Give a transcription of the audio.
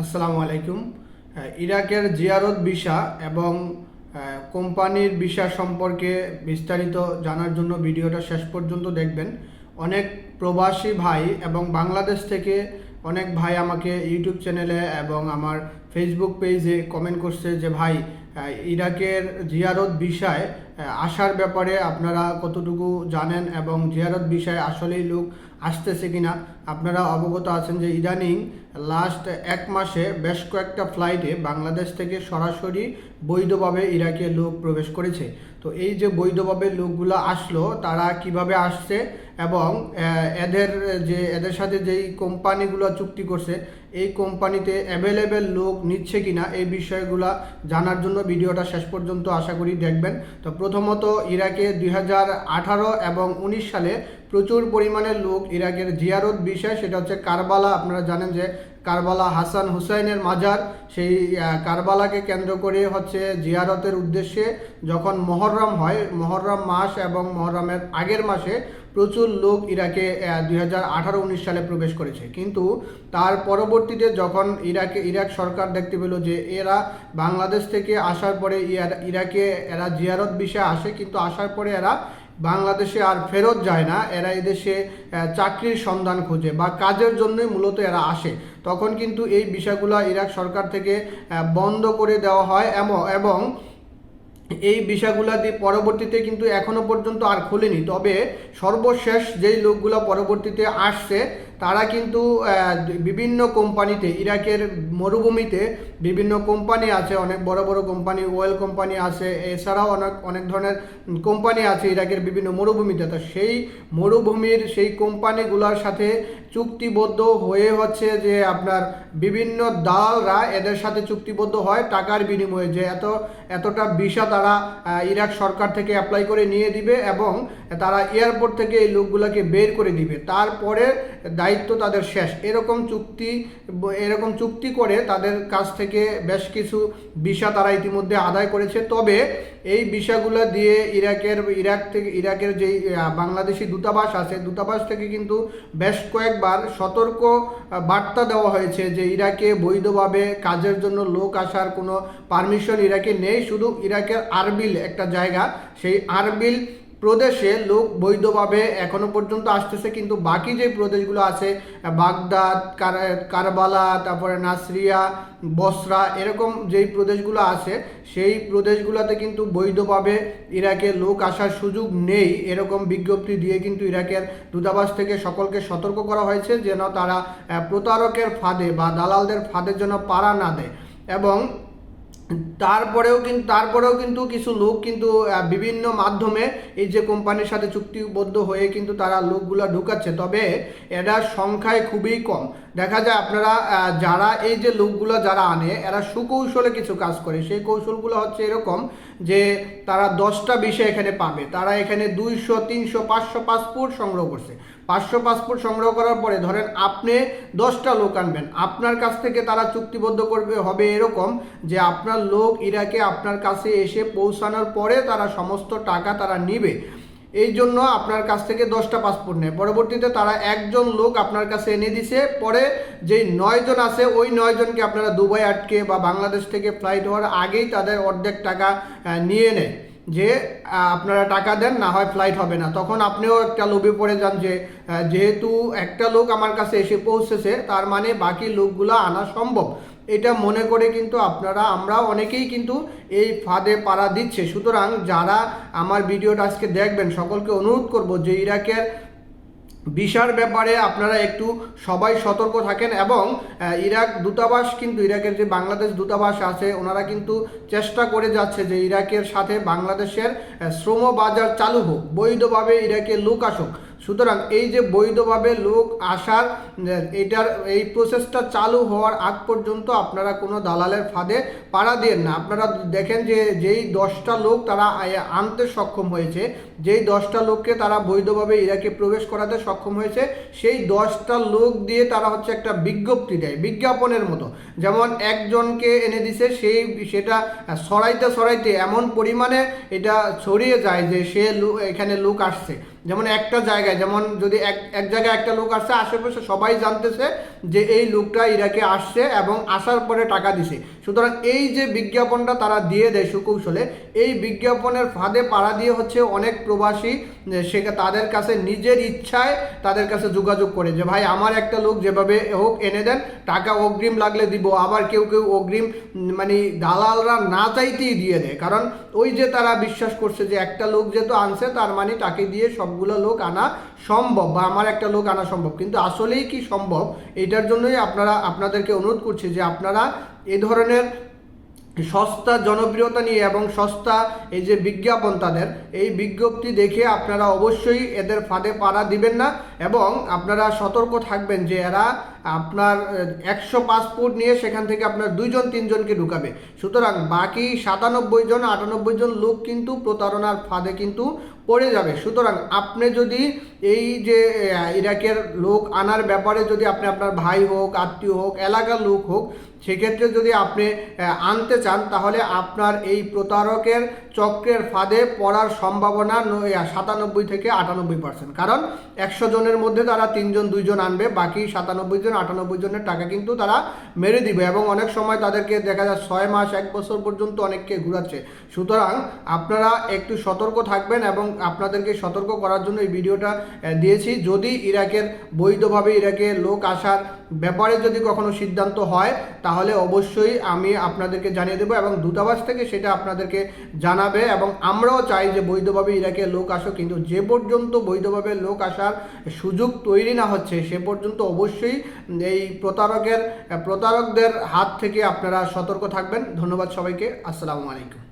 আসসালামু আলাইকুম। ইরাকের জিয়ারত ভিসা এবং কোম্পানির ভিসা সম্পর্কে বিস্তারিত জানার জন্য ভিডিওটা শেষ পর্যন্ত দেখবেন। অনেক প্রবাসী ভাই এবং বাংলাদেশ থেকে অনেক ভাই আমাকে ইউটিউব চ্যানেলে এবং আমার ফেসবুক পেজে কমেন্ট করছে যে, ভাই ইরাকের জিয়ারত বিষয় আসার ব্যাপারে আপনারা কতটুকু জানেন এবং জিয়ারত বিষয়ে আসলেই লোক আসতেছে কিনা? আপনারা অবগত আছেন যে ইদানিং লাস্ট এক মাসে বেশ কয়েকটা ফ্লাইটে বাংলাদেশ থেকে সরাসরি বৈধভাবে ইরাকে লোক প্রবেশ করেছে। তো এই যে বৈধভাবে লোকগুলো আসলো, তারা কীভাবে আসছে এবং এদের যে, এদের সাথে যেই কোম্পানিগুলো চুক্তি করছে, এই কোম্পানিতে অ্যাভেলেবেল লোক নিচ্ছে কিনা, এই বিষয়গুলো জানার জন্য ভিডিওটা শেষ পর্যন্ত আশা করি দেখবেন। তো প্রথমত ইরাকে দুই হাজার আঠারো এবং উনিশ সালে প্রচুর পরিমাণে লোক ইরাকের জিয়ারত বিষয়, সেটা হচ্ছে কারবালা। আপনারা জানেন যে কারবালা হাসান হুসাইনের মাজার, সেই কারবালাকে কেন্দ্র করে হচ্ছে জিয়ারতের উদ্দেশ্যে যখন মহরম হয়, মহরম মাস এবং মহরমের আগের মাসে প্রচুর লোক ইরাকে দুই হাজার আঠারো, উনিশ সালে প্রবেশ করেছে। কিন্তু তার পরবর্তীতে যখন ইরাকে, ইরাক সরকার দেখতে পেল যে এরা বাংলাদেশ থেকে আসার পরে ইরাকে এরা জিয়ারত বিষয়ে আসে, কিন্তু আসার পরে এরা বাংলাদেশে আর ফেরত যায় না, এরা এদেশে চাকরির সন্ধান খোঁজে বা কাজের জন্যই মূলত এরা আসে। তখন কিন্তু এই বিষয়গুলো ইরাক সরকার থেকে বন্ধ করে দেওয়া হয় এবং এই বিষয়গুলা দিয়ে পরবর্তীতে কিন্তু এখনও পর্যন্ত আর খুলেনি। তবে সর্বশেষ যেই লোকগুলো পরবর্তীতে আসছে তারা কিন্তু বিভিন্ন কোম্পানিতে, ইরাকের মরুভূমিতে বিভিন্ন কোম্পানি আছে, অনেক বড় বড় কোম্পানি ওয়েল কোম্পানি আছে, এছাড়াও অনেক অনেক ধরনের কোম্পানি আছে ইরাকের বিভিন্ন মরুভূমিতে। তো সেই মরুভূমির সেই কোম্পানিগুলোর সাথে চুক্তিবদ্ধ হয়ে হচ্ছে যে আপনার বিভিন্ন দালালরা এদের সাথে চুক্তিবদ্ধ হয় টাকার বিনিময়ে, যে এত, এতটা ভিসা তারা ইরাক সরকার থেকে অ্যাপ্লাই করে নিয়ে দিবে এবং তারা এয়ারপোর্ট থেকে এই লোকগুলোকে বের করে দিবে। তারপরে দায়িত্ব তাদের শেষ। এরকম চুক্তি এরকম চুক্তি করে তাদের কাছ থেকে বেশ কিছু ভিসা তারা ইতিমধ্যে আদায় করেছে। তবে এই ভিসাগুলো দিয়ে ইরাকের, ইরাক থেকে, ইরাকের যেই বাংলাদেশি দূতাবাস আছে, দূতাবাস থেকে কিন্তু বেশ কয়েকবার সতর্ক বার্তা দেওয়া হয়েছে যে ইরাকে বৈধভাবে কাজের জন্য লোক আসার কোনো পারমিশন ইরাকে নেই। শুধু ইরাকের আরবিল একটা জায়গা, সেই আরবিল প্রদেশে লোক বৈধভাবে এখনও পর্যন্ত আসতেছে, কিন্তু বাকি যে প্রদেশগুলো আছে, বাগদাদ, কার- কারবালা, তারপরে নাসরিয়া, বসরা, এরকম যেই প্রদেশগুলো আছে, সেই প্রদেশগুলোতে কিন্তু বৈধভাবে ইরাকে লোক আসার সুযোগ নেই, এরকম বিজ্ঞপ্তি দিয়ে কিন্তু ইরাকের দূতাবাস থেকে সকলকে সতর্ক করা হয়েছে, যেন তারা প্রতারকের ফাঁদে বা দালালদের ফাঁদের জন্য পাড়া না দেয়। এবং তারপরেও কিন্তু তারপরেও কিন্তু কিছু লোক কিন্তু বিভিন্ন মাধ্যমে এই যে কোম্পানির সাথে চুক্তিবদ্ধ হয়ে কিন্তু তারা লোকগুলো ঢুকাচ্ছে। তবে এরা সংখ্যায় খুবই কম। দেখা যায় আপনারা যারা এই যে লোকগুলো যারা আনে, এরা সুকৌশলে কিছু কাজ করে। সেই কৌশলগুলো হচ্ছে এরকম যে তারা দশটা বিষয় এখানে পাবে। তারা এখানে দুইশো, তিনশো, পাঁচশো পাসপোর্ট সংগ্রহ করছে। পাঁচশো পাসপোর্ট সংগ্রহ করার পরে ধরেন আপনি দশটা লোক আনবেন। আপনার কাছ থেকে তারা চুক্তিবদ্ধ করবে, হবে এরকম যে আপনার লোক ইরাকে আপনার কাছে এসে পৌঁছানোর পরে তারা সমস্ত টাকা তারা নিবে। এই জন্য আপনার কাছ থেকে দশটা পাসপোর্ট নেয়। পরবর্তীতে তারা একজন লোক আপনার কাছে এনে দিছে। পরে যেই নয়জন আছে, ওই নয়জনকে আপনারা দুবাই আটকে বা বাংলাদেশ থেকে ফ্লাইট হওয়ার আগেই তাদের অর্ধেক টাকা নিয়ে নেয়। যে আপনারা টাকা দেন, না হয় ফ্লাইট হবে না। তখন আপনিও একটা লোভে পড়ে যান যে যেহেতু একটা লোক আমার কাছে এসে পৌঁছেছে, তার মানে বাকি লোকগুলো আনা সম্ভব। এটা মনে করে কিন্তু আপনারা আমরা অনেকেই কিন্তু এই ফাঁদে পাড়া দিচ্ছে। সুতরাং যারা আমার ভিডিওটা আজকে দেখবেন, সকলকে অনুরোধ করব যে ইরাকের ভিসার ব্যাপারে আপনারা একটু সবাই সতর্ক থাকেন এবং ইরাক দূতাবাস কিন্তু, ইরাকের যে বাংলাদেশ দূতাবাস আছে, ওনারা কিন্তু চেষ্টা করে যাচ্ছে যে ইরাকের সাথে বাংলাদেশের শ্রম বাজার চালু হোক, বৈধভাবে ইরাকে লোক আসুক। সুতরাং এই যে বৈধভাবে লোক আসার, এটার, এই প্রসেসটা চালু হওয়ার আগ পর্যন্ত আপনারা কোনো দালালের ফাঁদে পাড়া দিয়ে না। আপনারা দেখেন যে, যেই দশটা লোক তারা আনতে সক্ষম হয়েছে, যেই দশটা লোককে তারা বৈধভাবে ইরাকে প্রবেশ করাতে সক্ষম হয়েছে, সেই দশটা লোক দিয়ে তারা হচ্ছে একটা বিজ্ঞপ্তি দেয়, বিজ্ঞাপনের মতো। যেমন একজনকে এনে দিছে, সেই সেটা সরাইতে সরাইতে এমন পরিমাণে এটা ছড়িয়ে যায় যে সে এখানে লোক আসছে। যেমন একটা জায়গায়, যেমন যদি এক এক জায়গায় একটা লোক আসছে, আশেপাশে সবাই জানতেছে যে এই লোকটা ইরাকে আসছে এবং আসার পরে টাকা দিছে। সুতরাং এই যে বিজ্ঞাপনটা তারা দিয়ে দেয় সুকৌশলে, এই বিজ্ঞাপনের ফাঁদে পাড়া দিয়ে হচ্ছে অনেক প্রবাসী সে তাদের কাছে নিজের ইচ্ছায় তাদের কাছে যোগাযোগ করে যে, ভাই, আমার একটা লোক যেভাবে হোক এনে দেন, টাকা অগ্রিম লাগলে দিব, আবার কেউ কেউ অগ্রিম মানে দালালরা না চাইতেই দিয়ে দেয়। কারণ ওই যে তারা বিশ্বাস করছে যে একটা লোক যেহেতু আনছে, তার মানে তাকে দিয়ে সবগুলো লোক আনা সম্ভব বা আমার একটা লোক আনা সম্ভব। কিন্তু আসলেই কি সম্ভব? এটার জন্যই আপনারা, আপনাদেরকে অনুরোধ করছি যে আপনারা এ ধরনের সস্তা জনপ্রিয়তা নিয়ে এবং সস্তা এই যে বিজ্ঞাপন তাদের, এই বিজ্ঞপ্তি দেখে আপনারা অবশ্যই এদের ফাঁদে পাড়া দিবেন না এবং আপনারা সতর্ক থাকবেন যে এরা আপনার একশো পাসপোর্ট নিয়ে সেখান থেকে আপনার দুইজন, তিনজনকে ঢুকাবে। সুতরাং বাকি সাতানব্বই জন, আটানব্বই জন লোক কিন্তু প্রতারণার ফাঁদে কিন্তু পড়ে যাবে। সুতরাং আপনি যদি এই যে ইরাকের লোক আনার ব্যাপারে যদি আপনি আপনার ভাই হোক, আত্মীয় হোক, এলাকার লোক হোক, সেক্ষেত্রে যদি আপনি আনতে চান, তাহলে আপনার এই প্রতারকের চক্রের ফাঁদে পড়ার সম্ভাবনা সাতানব্বই থেকে আটানব্বই পার্সেন্ট। কারণ একশো জনের মধ্যে তারা তিনজন, দুইজন আনবে, বাকি সাতানব্বই জন আটানব্বই জনের টাকা কিন্তু তারা মেরে দিবে এবং অনেক সময় তাদেরকে দেখা যায় ছয় মাস, এক বছর পর্যন্ত অনেককে ঘুরাচ্ছে। সুতরাং আপনারা একটু সতর্ক থাকবেন এবং আপনাদেরকে সতর্ক করার জন্য এই ভিডিওটা দিয়েছি। যদি ইরাকের বৈধভাবে ইরাকে লোক আসার ব্যাপারে যদি কখনো সিদ্ধান্ত হয়, তাহলে অবশ্যই আমি আপনাদেরকে জানিয়ে দেবো এবং দূতাবাস থেকে সেটা আপনাদেরকে জানাবে এবং আমরাও চাই যে বৈধভাবে ইরাকে লোক আসো কিন্তু যে পর্যন্ত বৈধভাবে লোক আসার সুযোগ তৈরি না হচ্ছে, সে পর্যন্ত অবশ্যই এই প্রতারকের, প্রতারকদের হাত থেকে আপনারা সতর্ক থাকবেন। ধন্যবাদ সবাইকে। আসসালামু আলাইকুম।